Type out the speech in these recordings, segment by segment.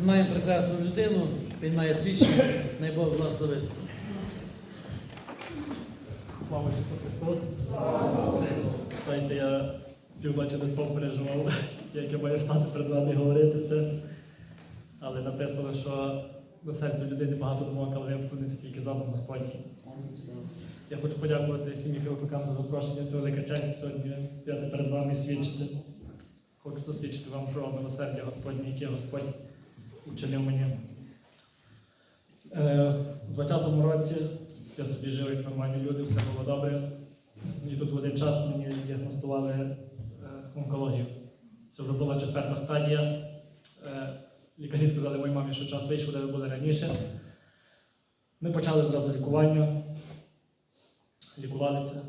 Ми маємо прекрасну людину, він має свідчення, най Бог благословить. Слава Ісусу Христу! Знаєте, я півночі не спав переживав, як я маю стати перед вами і говорити це. Але написано, що до серця людини багато думок, але виповниться тільки задум Господній. Я хочу подякувати сім'ї Кривчукам за запрошення. Це велика честь сьогодні стояти перед вами і свідчити. Хочу засвідчити вам про милосердя Господнє, яке Господь учинив мені. У 20-му році я собі жив як нормальні люди, все було добре. І тут в один час мені діагностували е, онкологію. Це вже була четверта стадія. Е, Лікарі сказали моїй мамі, що час вийшов, де ви були раніше. Ми почали зразу лікування, лікувалися,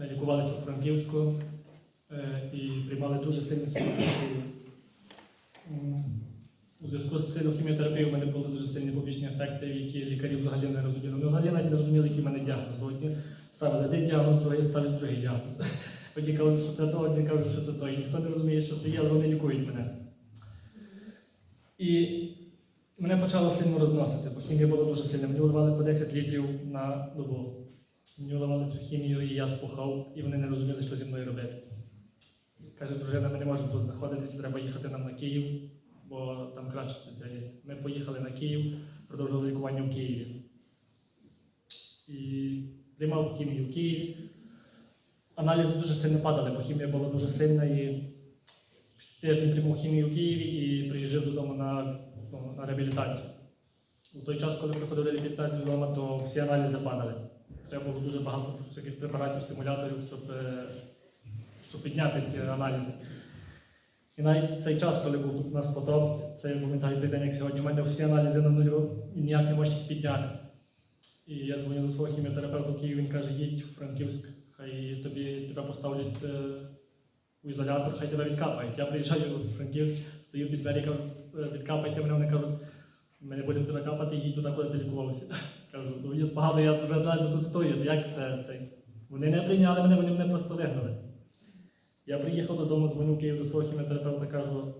Е, лікувалися у Франківську і приймали дуже сильну хіміотерапію. У зв'язку з сильною хіміотерапією в мене були дуже сильні побічні ефекти, які лікарі взагалі не розуміли. Вони взагалі навіть не розуміли, який в мене діагноз. Бо одні ставили один діагноз, другий ставить другий діагноз. Одні кажуть, що це то, одні кажуть, що це то. І ніхто не розуміє, що це є, але вони лікують мене. І мене почало сильно розносити, бо хімія була дуже сильна. Мені вливали по 10 літрів на добу. Мені вливали цю хімію, і я спухав, і вони не розуміли, що зі мною робити. Каже, дружина, ми не можемо тут знаходитися, треба їхати нам на Київ, бо там краще спеціаліст. Ми поїхали на Київ, продовжили лікування в Києві. І приймав хімію в Києві. Аналізи дуже сильно падали, бо хімія була дуже сильна. І тиждень приймав хімію в Києві і приїжджав додому на, ну, на реабілітацію. У той час, коли приходив реабілітацію вдома, то всі аналізи падали. Треба було дуже багато всяких препаратів, стимуляторів, щоб, е, щоб підняти ці аналізи. І навіть цей час, коли був тут у нас потоп, це пам'ятаю цей день, як сьогодні, у мене всі аналізи на нулю і ніяк не можеш їх підняти. І я дзвоню до свого хіміотерапевта в Київ, він каже, їдь у Франківськ, хай тобі тебе поставлять е, у ізолятор, хай тебе відкапають. Я приїжджаю у Франківськ, стою під двері, кажу, «Е, відкапайте мене, вони кажуть, ми не будемо тебе капати, їдь туди, куди ти лікувався. Кажу, ну погано, я вже далі тут стою, як це цей? Вони не прийняли мене, вони мене просто вигнали. Я приїхав додому, дзвоню в Київ до свого хіміотерапевта, кажу,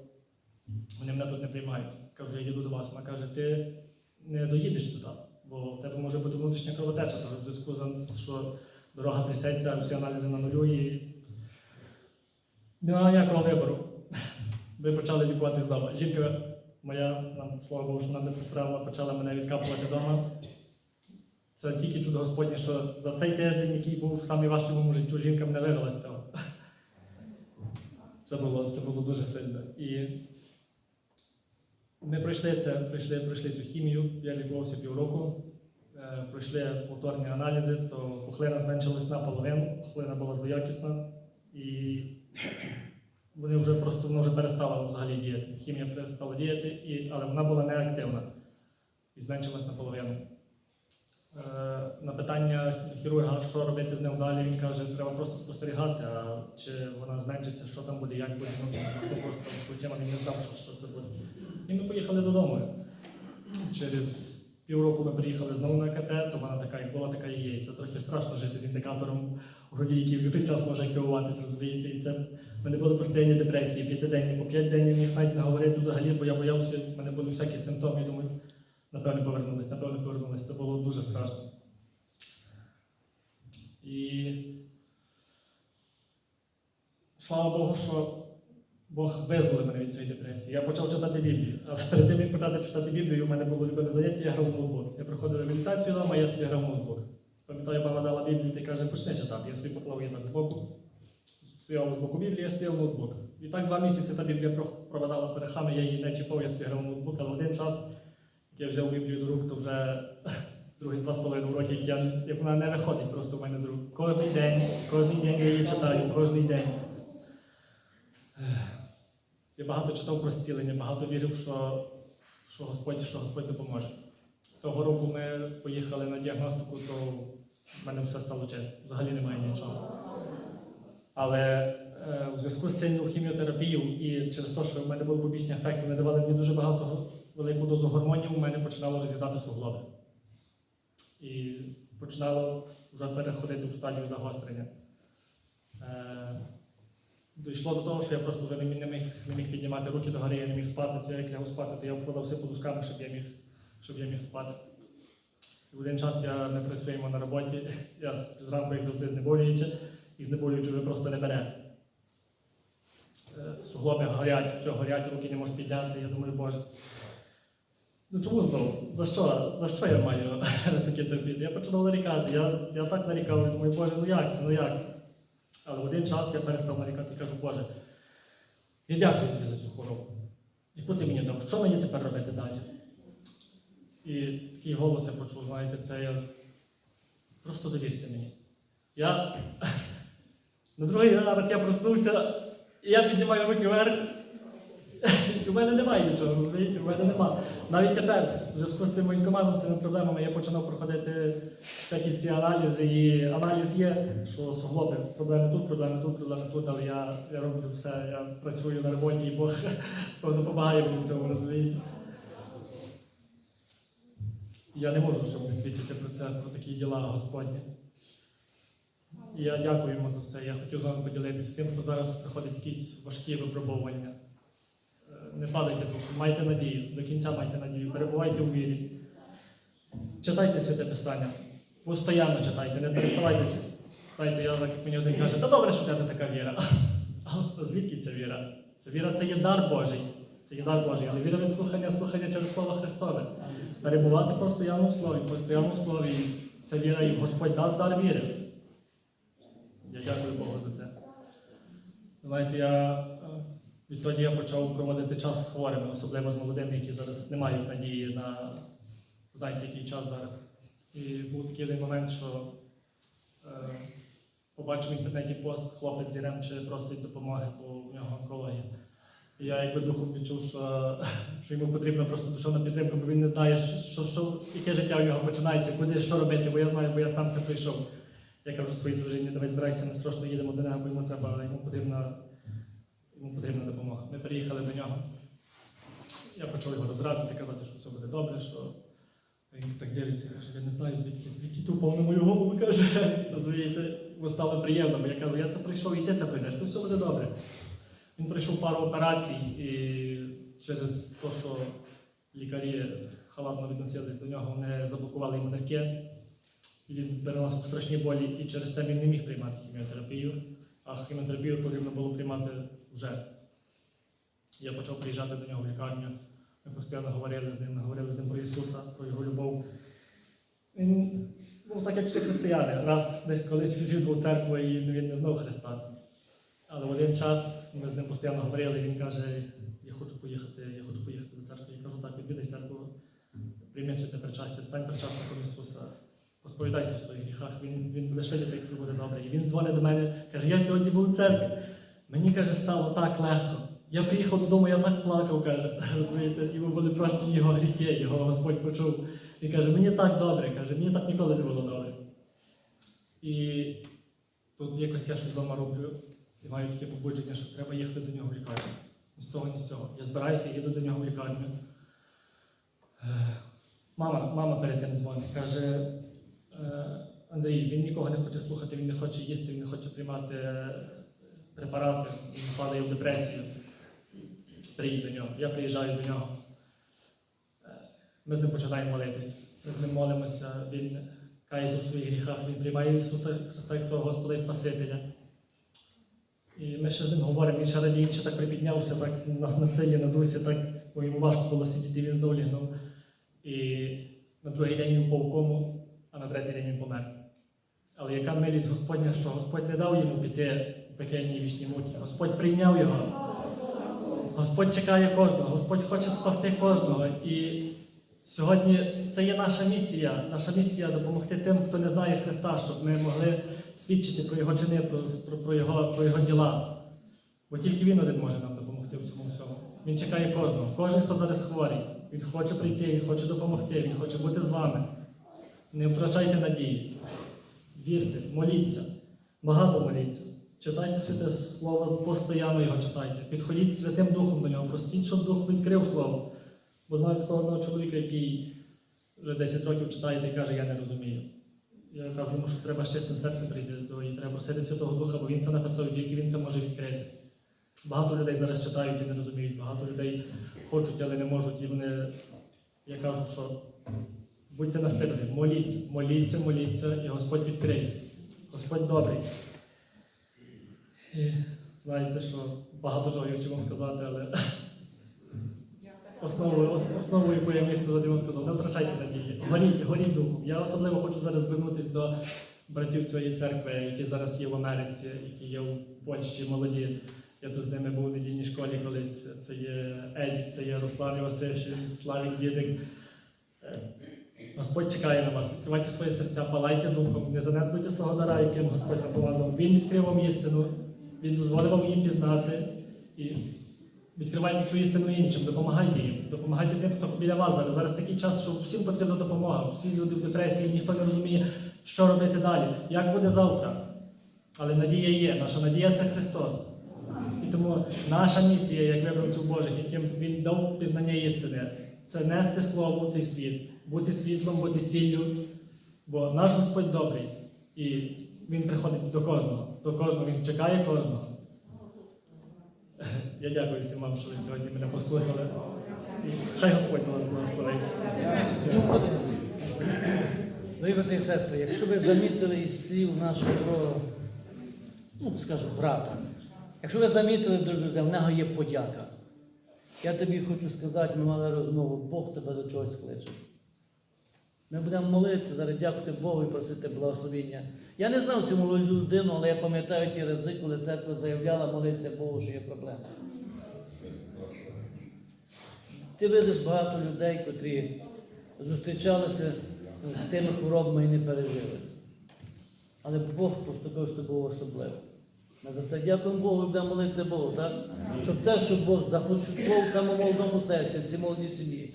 вони мене тут не приймають. Кажу, я їду до вас. Вона каже, ти не доїдеш сюди, бо в тебе може бути внутрішня кровотеча, в зв'язку з що дорога трясеться, всі аналізи на нулю і немає ніякого вибору. Ми почали лікуватись вдома. Жінка моя, нам, слава Богу, що вона медсестра, вона почала мене відкапувати вдома. Це тільки чудо Господнє, що за цей тиждень, який був самий важчий в моєму життю, жінка мене вивела з цього. Це було, це було дуже сильно. І ми пройшли це, пройшли, пройшли цю хімію, я лікувався півроку, е, пройшли повторні аналізи, то пухлина зменшилась наполовину, пухлина була злоякісна, і вони вже просто вона вже перестала взагалі діяти. Хімія перестала діяти, і, але вона була неактивна і зменшилась наполовину. Е, на питання хірурга, що робити з нею далі, він каже, треба просто спостерігати, а чи вона зменшиться, що там буде, як буде, ну, просто плечима він не знав, що, що це буде. І ми поїхали додому. Через півроку ми приїхали знову на КТ, то вона така, як була, така і є. Це трохи страшно жити з індикатором у груді, який в будь-який час може активуватися, розумієте. І це в мене були постійні депресії, п'ятиденні, по п'ять день я міг навіть не говорити взагалі, бо я боявся, в мене були всякі симптоми, і думаю, напевно, повернулись, напевно, повернулись. Це було дуже страшно. І слава Богу, що Бог визволив мене від цієї депресії. Я почав читати Біблію. Але перед тим, як почати читати Біблію, у мене було любиме заняття, я грав в ноутбук. Я проходив реабілітацію вдома, я собі грав ноутбук. Пам'ятаю, мама дала Біблію і каже, почни читати. Я собі поклав її так збоку. Стояла з боку Біблії, я стояв ноутбук. І так два місяці та Біблія про- пропадала перехами, я її не чіпав, я собі грав ноутбук, але один час, я взяв Біблію до рук, то вже другі два з половиною роки, як, я, як вона не виходить просто в мене з рук. Кожний день, кожний день я її читаю, кожний день. Я багато читав про зцілення, багато вірив, що, що, Господь, що Господь допоможе. Того року ми поїхали на діагностику, то в мене все стало чисто. Взагалі немає нічого. Але е, у зв'язку з сильною хіміотерапією і через те, що в мене були побічні ефекти, вони давали мені дуже багато велику дозу гормонів, у мене починало роз'їдати суглоби. І починало вже переходити в стадію загострення. Е, дійшло до того, що я просто вже не міг, не міг, не міг піднімати руки до гори, я не міг спати. Я як лягав спати, то я вкладався подушками, щоб я міг, щоб я міг спати. В один час я не працюємо на роботі. Я зранку, як завжди, знеболюючи, і знеболюючи вже просто не бере. Е, Суглоби горять, все горять, руки не можу підняти. Я думаю, боже. Ну чому знову? За що? За що я маю таке терпіти? Я починав нарікати. Я, я так нарікав, я думаю, боже, ну як це, ну як це? Але в один час я перестав нарікати і кажу, Боже, я дякую тобі за цю хворобу. Яку ти мені дав? Що мені тепер робити далі? І такий голос я почув, знаєте, це я просто довірся мені. Я на другий ранок я проснувся, і я піднімаю руки вверх. В мене немає нічого, розумієте? В мене нема. Навіть тепер, в зв'язку з цим воєнкоматом, з цими проблемами, я починав проходити всякі ці аналізи. І аналіз є, що суглоби, проблеми тут, проблеми тут, проблеми тут, але я, я роблю все, я працюю на роботі, і Бог допомагає мені в цьому, розумієте? Я не можу, щоб не свідчити про це, про такі діла Господні. І я дякую йому за все. Я хотів з вами поділитися тим, хто зараз проходить якісь важкі випробовування. Е, Не падайте духом, майте надію, до кінця майте надію, перебувайте у вірі. Читайте святе Писання, постоянно читайте, не переставайте читайте. Я так як мені один каже, та добре, що в тебе така віра. А звідки ця віра? Ця віра це є дар Божий. Це є дар Божий, але віра від слухання, слухання через Слово Христове. Перебувати постійно в слові, постійно в слові. Це віра, і Господь дасть дар віри. Я дякую Богу за це. Знаєте, я відтоді я почав проводити час з хворими, особливо з молодими, які зараз не мають надії на знаєте, який час зараз. І був такий один момент, що е, побачив в інтернеті пост хлопець з Єремче просить допомоги, бо в нього онкологія. І я якби духом відчув, що, що йому потрібна просто душовна підтримка, бо він не знає, що, що, яке життя в нього починається, куди що робити, бо я знаю, бо я сам це прийшов. Я кажу своїй дружині, давай збирайся, ми срочно їдемо до нього, бо йому треба, йому потрібна, йому потрібна допомога. Ми приїхали до нього. Я почав його розраджувати, казати, що все буде добре, що він так дивиться, каже, я не знаю, звідки, звідки тупо на мою голову каже. Розумієте, бо стало приємно, я кажу, я це прийшов, і ти це прийдеш, це все буде добре. Він пройшов пару операцій і через те, що лікарі халатно відносились до нього, вони заблокували йому нирки. Він переносив страшні болі, і через це він не міг приймати хіміотерапію, а хіміотерапію потрібно було приймати вже. Я почав приїжджати до нього в лікарню. Ми постійно говорили з ним, говорили з ним про Ісуса, про його любов. Він був так, як всі християни. Раз десь колись відвідував церкву і він не знав Христа. Але в один час ми з ним постійно говорили, і він каже, я хочу поїхати, я хочу поїхати до церкви. Я кажу, так, відвідай церкву, прийми святе причастя, стань причасником Ісуса, посповідайся в своїх гріхах, він, він лише дітей, тобі буде добре. І він дзвонить до мене, каже, я сьогодні був у церкві. Мені каже, стало так легко. Я приїхав додому, я так плакав, каже, розумієте, йому були прощені його гріхи, його Господь почув. Він каже, мені так добре, каже, мені так ніколи не було добре. І тут якось я щось вдома роблю і маю таке побудження, що треба їхати до нього в лікарню. Ні з того, ні з цього. Я збираюся, їду до нього в лікарню. Е, Мама, мама перед тим дзвонить, каже, «Е, Андрій, він нікого не хоче слухати, він не хоче їсти, він не хоче приймати е, препарати, він падає в депресію. Приїдь до нього. Я приїжджаю до нього. Е, Ми з ним починаємо молитись. Ми з ним молимося, він кається в своїх гріхах, він приймає Ісуса Христа як свого Господа і Спасителя. І ми ще з ним говоримо, він ще радіє, він ще так припіднявся, так нас на силі, на дусі, так, бо йому важко було сидіти, він знову лігнув. І на другий день він впав кому, а на третій день він помер. Але яка милість Господня, що Господь не дав йому піти пекельній вічній муті. Господь прийняв його. Господь чекає кожного, Господь хоче спасти кожного. І сьогодні це є наша місія. Наша місія допомогти тим, хто не знає Христа, щоб ми могли свідчити про Його чини, про, про, його, про його діла. Бо тільки Він один може нам допомогти в цьому всьому. Він чекає кожного. Кожен, хто зараз хворий. Він хоче прийти, він хоче допомогти, він хоче бути з вами. Не втрачайте надії. Вірте, моліться, багато моліться. Читайте святе слово, постійно його читайте. Підходіть Святим Духом до нього, простіть, щоб Дух відкрив слово. Бо знаю такого одного чоловіка, який вже 10 років читає і каже, я не розумію. Я кажу йому, що треба з чистим серцем прийти до і треба просити Святого Духа, бо він це написав, тільки він це може відкрити. Багато людей зараз читають і не розуміють, багато людей хочуть, але не можуть. І вони, я кажу, що будьте настирливі, моліться, моліться, моліться, і Господь відкриє. Господь добрий. І знаєте, що багато чого я хотів вам сказати, але основою, ос- основою, я сказати, вам сказав, не втрачайте надії, горіть, горіть духом. Я особливо хочу зараз звернутися до братів цієї церкви, які зараз є в Америці, які є в Польщі молоді. Я тут з ними був у недільній школі колись. Це є Едік, це є Руслан Івасишин, Славік Дідик. Е, Господь чекає на вас. Відкривайте свої серця, палайте духом, не занедбуйте свого дара, яким Господь вам помазав. Він відкрив вам істину, Він дозволив її пізнати. І відкривайте цю істину іншим, допомагайте їм, допомагайте тим, хто біля вас зараз. Зараз такий час, що всім потрібна допомога. Всі люди в депресії, ніхто не розуміє, що робити далі, як буде завтра. Але надія є, наша надія це Христос. І тому наша місія, як вибравців Божих, яким Він дав пізнання істини, це нести слово в цей світ, бути світлом, бути сіллю. Бо наш Господь добрий. І Він приходить до кожного. До кожного, Він чекає кожного. Я дякую всім вам, що ви сьогодні мене послухали. Хай Господь вас благословить. Дорогі брати і сестри, якщо ви замітили із слів нашого, ну скажу, брата, якщо ви замітили, друзі, в нього є подяка. Я тобі хочу сказати, ми мали розмову, Бог тебе до чогось кличе. Ми будемо молитися, зараз дякувати Богу і просити благословення. Я не знав цю молоду людину, але я пам'ятаю ті рази, коли церква заявляла молитися Богу, що є проблема. Ти видиш багато людей, котрі зустрічалися з тими хворобами і не пережили. Але Бог поступив з тобою особливо. Ми за це дякуємо Богу і будемо молитися Богу, так? Щоб те, що Бог започаткував в цьому молодому серці, в цій молодій сім'ї.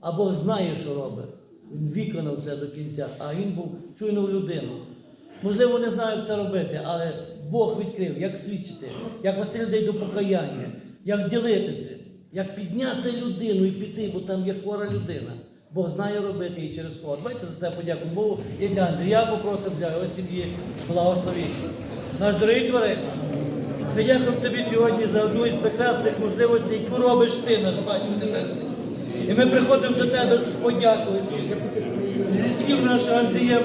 А Бог знає, що робить. Він виконав це до кінця, а він був чуйною людину. Можливо, не знаю, як це робити, але Бог відкрив, як свідчити, як вести людей до покаяння, як ділитися, як підняти людину і піти, бо там є хвора людина. Бог знає робити її через кого. Давайте за це подякуємо Богу. І для Андрія попросимо для його сім'ї благословіння. Наш дорогий творець, ми дякуємо тобі сьогодні за одну із прекрасних можливостей, яку робиш ти, наш Батько Небесний. І ми приходимо до тебе з подякою. Зі слів нашого Андрія,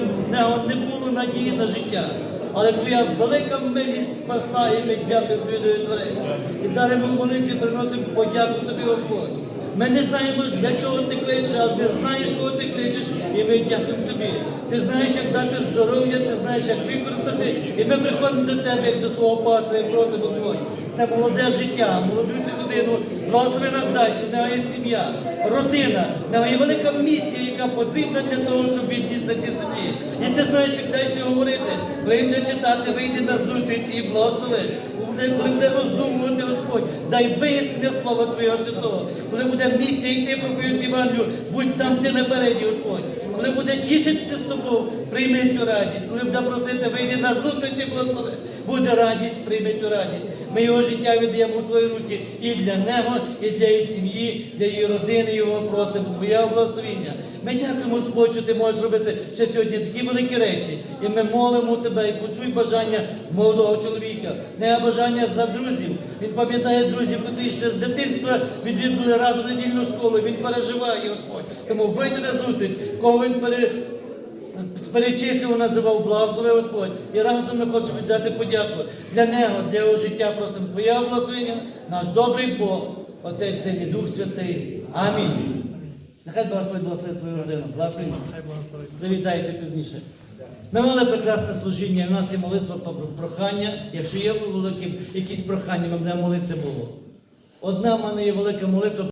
не було надії на життя. Але твоя велика милість спасла і ми дякуємо дорогі Творець. І зараз ми молитві приносимо подяку тобі, Господь. Ми не знаємо, для чого ти кличеш, але ти знаєш, кого ти кличеш, і ми дякуємо тобі. Ти знаєш, як дати здоров'я, ти знаєш, як використати. І ми приходимо до тебе, як до свого пастора, і просимо Господь. Це молоде життя, молоду цю людину, благослови в нього сім'я, родина, нього велика місія, яка потрібна для того, щоб він ніс на цій землі. І ти знаєш, як далі говорити. Буде читати, вийди на зустріч і благослови. Коли буде роздумувати Господь, дай вияснення слова Твоєго святого. Коли буде місія йти проповідь Івангелію, будь там ти напереді, Господь. Коли буде тішитися з тобою, прийми цю радість. Коли буде просити, вийди на зустріч і благослови. Буде радість, прийми цю радість. Ми його життя віддаємо у твої руки і для нього, і для її сім'ї, для її родини. Його просимо Твоє благословіння. Ми дякуємо, Господь, що ти можеш робити ще сьогодні такі великі речі. І ми молимо тебе і почуй бажання молодого чоловіка, не бажання за друзів. Він пам'ятає друзів, котрі ще з дитинства відвідували разом недільну школу. Він переживає, Господь. Тому вийди на зустріч, кого він пере перечислював, називав благослови Господь. І разом ми хочемо віддати подяку для нього, для його життя. Просимо Твоє благословення, наш добрий Бог, Отець Син і Дух Святий. Амінь. Нехай Господь благословить твою родину. Благословить. Завітайте пізніше. Ми мали прекрасне служіння, і в нас є молитва про прохання. Якщо є великі якісь прохання, ми будемо молитися Богу. Одна в мене є велика молитва.